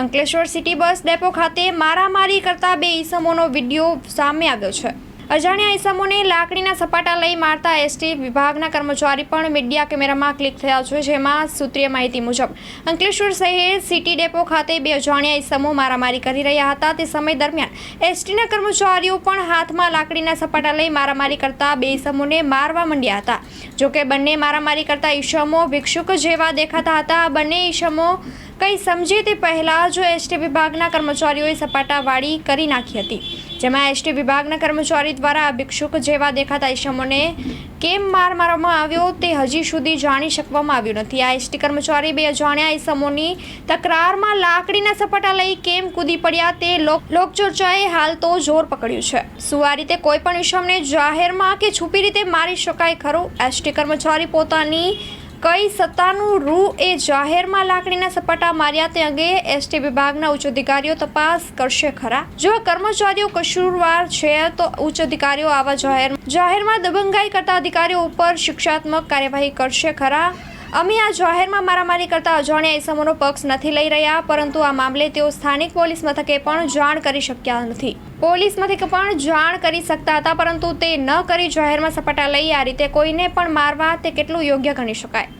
Ankleshwar city bus depot ખાતે મારામારી કરતા બે ઈસમોનો વીડિયો સામે આવ્યો છે. અજાણ્યા ઈસમોને લાકડીના સપાટા લઈ મારતા એસટી વિભાગના કર્મચારી પણ મીડિયા કેમેરામાં ક્લિક થયા છે, જેમાં સૂત્રીય માહિતી મુજબ અંકલેશ્વર શહેર સિટી ડેપો ખાતે બે અજાણ્યા ઈસમો મારામારી કરી રહ્યા હતા. તે સમય દરમિયાન એસટીના કર્મચારીઓ પણ હાથમાં લાકડીના સપાટા લઈ મારામારી કરતા બે ઈસમોને મારવા માંડ્યા હતા. જોકે બંને મારામારી કરતા ઈસમો ભિક્ષુક જેવા દેખાતા હતા. બંને ઈસમો કંઈ સમજે તે પહેલાં જ એસટી વિભાગના કર્મચારીઓએ સપાટાવાળી કરી નાખી હતી, જેમાં એસટી વિભાગના કર્મચારી દ્વારા ભિક્ષુક જેવા દેખાતા ઈસમોને કેમ માર મારવામાં આવ્યો તે હજી સુધી જાણી શકવામાં આવ્યું નથી. આ એસટી કર્મચારી બે અજાણ્યા ઈસમોની તકરારમાં લાકડીના સપાટા લઈ કેમ કૂદી પડ્યા તે લોક લોકચર્ચાએ હાલ તો જોર પકડ્યું છે. શું આ રીતે કોઈ પણ ઈસમને જાહેરમાં કે છુપી રીતે મારી શકાય ખરું? એસટી કર્મચારી પોતાની કઈ સત્તાનું રૂ એ જાહેરમાં લાકડીના સપાટા માર્યા તે અંગે એસટી વિભાગના ઉચ્ચ અધિકારીઓ તપાસ કરશે ખરા. જો કર્મચારીઓ કસૂરવાર છે તો ઉચ્ચ અધિકારીઓ આવા જાહેર જાહેરમાં દબંગાઈ કરતા અધિકારીઓ ઉપર શિક્ષાત્મક કાર્યવાહી કરશે ખરા. અમે આ જાહેરમાં મારામારી કરતા અજાણ્યા ઇસમોનો પક્ષ નથી લઈ રહ્યા, પરંતુ આ મામલે તેઓ સ્થાનિક પોલીસ મથકે પણ જાણ કરી શક્યા નથી. પોલીસ મથકે પણ જાણ કરી શકતા હતા, પરંતુ તે ન કરી જાહેરમાં સપાટા લઈ આ રીતે કોઈને પણ મારવા તે કેટલું યોગ્ય ગણી શકાય.